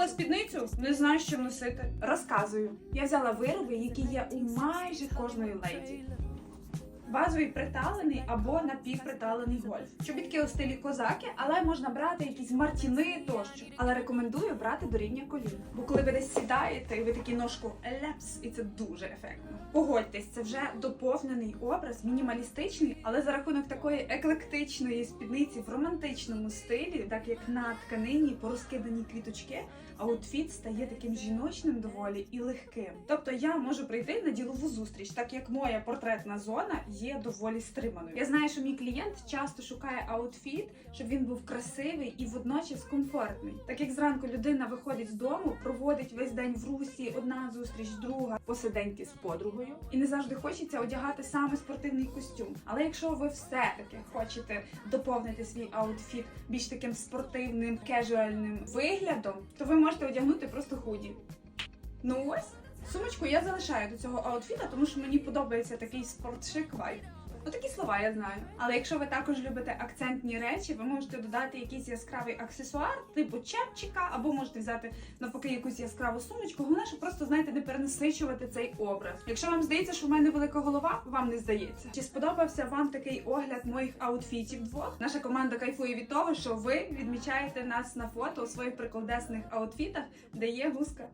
Купила спідницю, не знаю, що носити. Розказую. Я взяла вироби, які є у майже кожної леді. Базовий приталений або напівприталений гольф. Чобітки у стилі козаки, але можна брати якісь мартіни тощо. Але рекомендую брати до рівня колін. Бо коли ви десь сідаєте ви такі ножку ляпс, і це дуже ефектно. Погодьтесь, це вже доповнений образ, мінімалістичний, але за рахунок такої еклектичної спідниці в романтичному стилі, так як на тканині порозкидані квіточки, аутфіт стає таким жіночним доволі і легким. Тобто я можу прийти на ділову зустріч, так як моя портретна зона є доволі стриманою. Я знаю, що мій клієнт часто шукає аутфіт, щоб він був красивий і водночас комфортний. Так як зранку людина виходить з дому, проводить весь день в русі, одна зустріч, друга, посиденьки з подругою, і не завжди хочеться одягати саме спортивний костюм. Але якщо ви все-таки хочете доповнити свій аутфіт більш таким спортивним, кежуальним виглядом, то ви можете одягнути просто худі. Ну ось. Сумочку я залишаю до цього аутфіта, тому що мені подобається такий спортшик вайб. Ну такі слова я знаю. Але якщо ви також любите акцентні речі, ви можете додати якийсь яскравий аксесуар, типу чепчика, або можете взяти навпаки якусь яскраву сумочку. Головне, щоб просто знаєте, не перенасичувати цей образ. Якщо вам здається, що в мене велика голова, вам не здається. Чи сподобався вам такий огляд моїх аутфітів двох? Наша команда кайфує від того, що ви відмічаєте нас на фото у своїх приколдесних аутфітах, де є гуска.